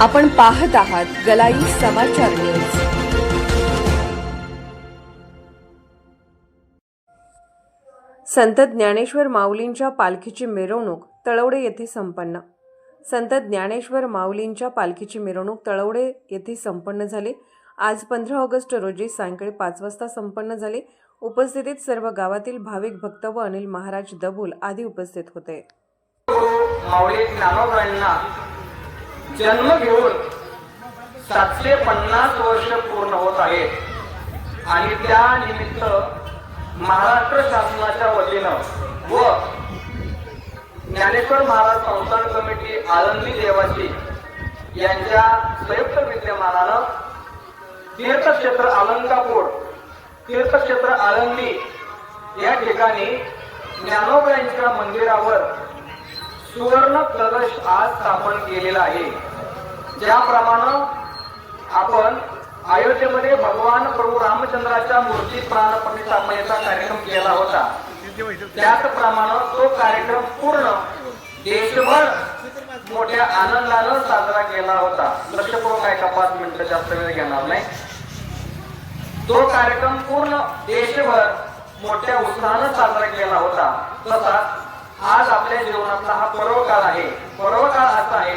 आपण पाहत आहात गलाई समाचार न्यूज. संत ज्ञानेश्वर माऊलींच्या पालखीची मिरवणूक तळवडे येथे संपन्न. संत ज्ञानेश्वर माऊलींच्या पालखीची मिरवणूक तळवडे येथे संपन्न झाली. आज पंधरा ऑगस्ट रोजी सायंकाळी पाच वाजता संपन्न झाली. उपस्थितीत सर्व गावातील भाविक भक्त व अनिल महाराज दबूल आदी उपस्थित होते. माऊली जन्म घेऊन सातशे पन्नास वर्ष पूर्ण होत आहेत आणि त्या निमित्त महाराष्ट्र शासनाच्या वतीनं व ज्ञानेश्वर महाराज संस्थान कमिटी आळंदी देवाची यांच्या संयुक्त विद्यमानानं तीर्थक्षेत्र अलंकापूर तीर्थक्षेत्र आळंदी या ठिकाणी ज्ञानोबा यांच्या मंदिरावर सुवर्ण कलश आज स्थापन केलेला आहे. ज्याप्रमाणे आपण अयोध्येमध्ये भगवान प्रभू रामचंद्राच्या मूर्ती प्राण प्रतिष्ठापनेचा कार्यक्रम केला होता. त्याचप्रमाणे तो कार्यक्रम पूर्ण देशभर मोठ्या आनंदानं साजरा केला होता. लक्षपूर्वक ऐका पाच मिनिटं जास्त वेळ घेणार नाही? तो कार्यक्रम पूर्ण देशभर मोठ्या उत्साहानं साजरा केला होता. तसा आज आपल्या जीवनातला हा पर्व काळ आहे. पर्व काळ असा आहे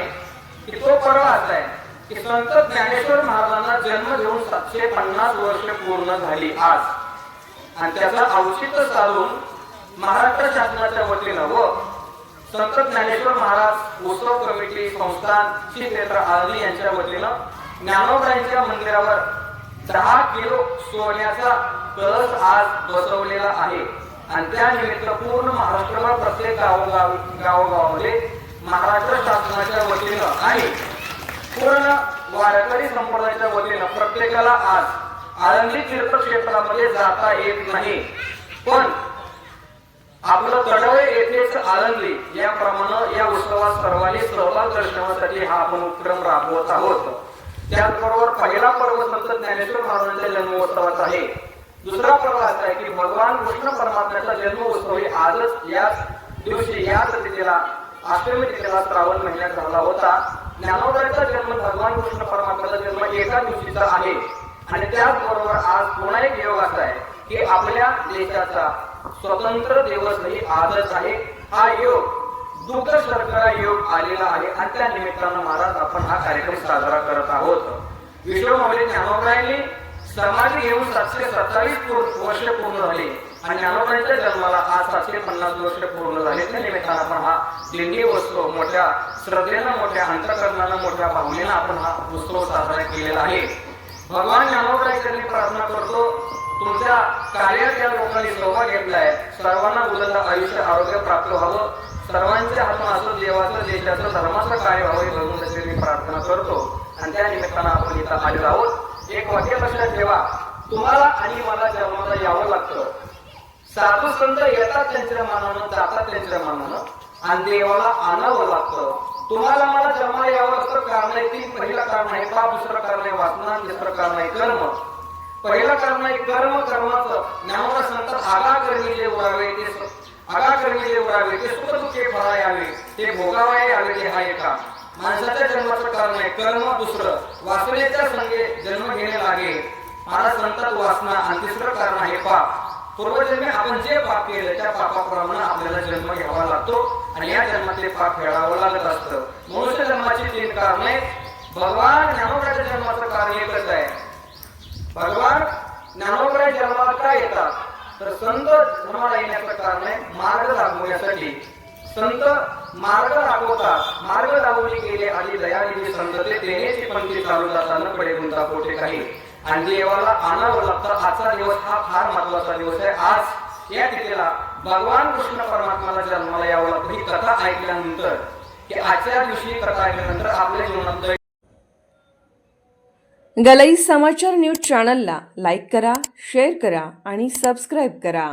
की तो पर्व असा आहे की संत ज्ञानेश्वर महाराजांना जन्म घेऊन सातशे पन्नास वर्ष पूर्ण झाली आज. आणि त्याचं औचित्य साधून महाराष्ट्र शासनाच्या वतीनं व संत ज्ञानेश्वर महाराज उत्सव कमिटी संस्थान श्री क्षेत्र आळंदी यांच्या वतीनं ज्ञानोबरायांच्या मंदिरावर दहा किलो सोन्याचा कळस आज बसवलेला आहे. आणि त्यानिमित्त पूर्ण महाराष्ट्रभर प्रत्येक गावोगाव गावोगावामध्ये महाराष्ट्र शासनाच्या वतीनं आणि पूर्ण वारकरी संप्रदायाच्या वतीनं प्रत्येकाला आज आळंदी तीर्थक्षेत्रामध्ये जाता येत नाही. पण आपलं तडवे येथेच आळंदी याप्रमाणे या उत्सवात सर्वांनी सहभाग दर्शवण्यासाठी हा आपण उपक्रम राबवत आहोत. त्याचबरोबर पहिला पर्व संत ज्ञानेश्वर महाराजांच्या जन्मोत्सवाचा आहे. दुसरा प्रवाह असा आहे की भगवान कृष्ण परमात्म्याचा जन्मोत्सव हे आजच याच दिवशी याच तिथेला आश्रमी तिथेला श्रावण महिन्यात झाला होता. ज्ञानोदयाचा जन्म भगवान कृष्ण परमात्म्याचा जन्म एका दिवशीचा आहे. आणि त्याचबरोबर आज पुन्हा एक योग असा आहे की आपल्या देशाचा स्वतंत्र दिवसही आजच आहे. हा योग दुःख शर्करा योग आलेला आहे. आणि त्या निमित्तानं महाराज आपण हा कार्यक्रम साजरा करत आहोत. विश्वमाऊली ज्ञानोबाईंनी समाधी घेऊन सातशे सत्तावीस वर्ष पूर्ण झाले. आणि ज्ञानोबांच्या जन्माला आज सातशे पन्नास वर्ष पूर्ण झाले. त्या निमित्तानं आपण हा दिंडी उत्सव मोठ्या श्रद्धेनं मोठ्या अंतकरणानं मोठ्या भावनेनं आपण हा उत्सव साजरा केलेला आहे. भगवान ज्ञानोबाईंकडे प्रार्थना करतो तुमच्या कार्यात या लोकांनी सहभाग घेतलाय. सर्वांना उदंड आयुष्य आरोग्य प्राप्त व्हावं. सर्वांच्या हातून असं देवाचं देशाचं धर्माचं कार्य व्हावं हे भगवंताची मी प्रार्थना करतो. आणि त्या निमित्तानं आपण इथं आलेलो आहोत. एक वाक्य लक्षात ठेवा. तुम्हाला आणि मला जन्माला यावं लागतं. साधू संत येतात त्यांच्या मानानं जातात त्यांच्या मानानं आणि देवाला आणावं लागतं. तुम्हाला मला जन्माला यावं लागतं कारण आहे तीन पहिलं कारण आहे का? दुसरं कारण आहे वासना दुसरं कारण आहे कर्म. पहिलं कारण आहे कर्म कर्माचं. ज्ञानाला सांगतात आगा कर्मी जे उरावे ते आगा कर्मी जे उरावे ते सुख दुःखे फळा यावे ते भोगावा यावे ते हा एका माणसाच्या जन्माचं कारण आहे. कर्म दुसरं. वासनेच्या संगे जन्म घेणे लागे मला सांगतात वासना आणि तिसरं कारण आहे पाप. पूर्वजन्मी आपण जे पाप केलं त्या पापाप्रमाणे आपल्याला जन्म घ्यावा लागतो आणि या जन्मातले पाप फेडावं लागत असतं. मनुष्य जन्माची तीन कारणे भगवान ज्ञानोबाच्या जन्माचं कारण एकच आहे. भगवान ज्ञानोबा जन्माला काय येतात? तर संत जन्माला येण्याचं कारण आहे मार्ग दाखवण्यासाठी. संत मार्ग दाखवतात. मार्ग पंक्ती चालू जाताना पडे गुंता पोटे काही. आणि देवाला आणावं लागतं आजचा दिवस हा फार महत्त्वाचा दिवस आहे. आज या तिथेला भगवान कृष्ण परमात्माला जन्माला यावं लागतं. ही कथा ऐकल्यानंतर की आजच्या दिवशी कथा ऐकल्यानंतर आपल्या जीवनात गलई समाचार न्यूज चॅनलला लाईक करा शेअर करा आणि सबस्क्राईब करा.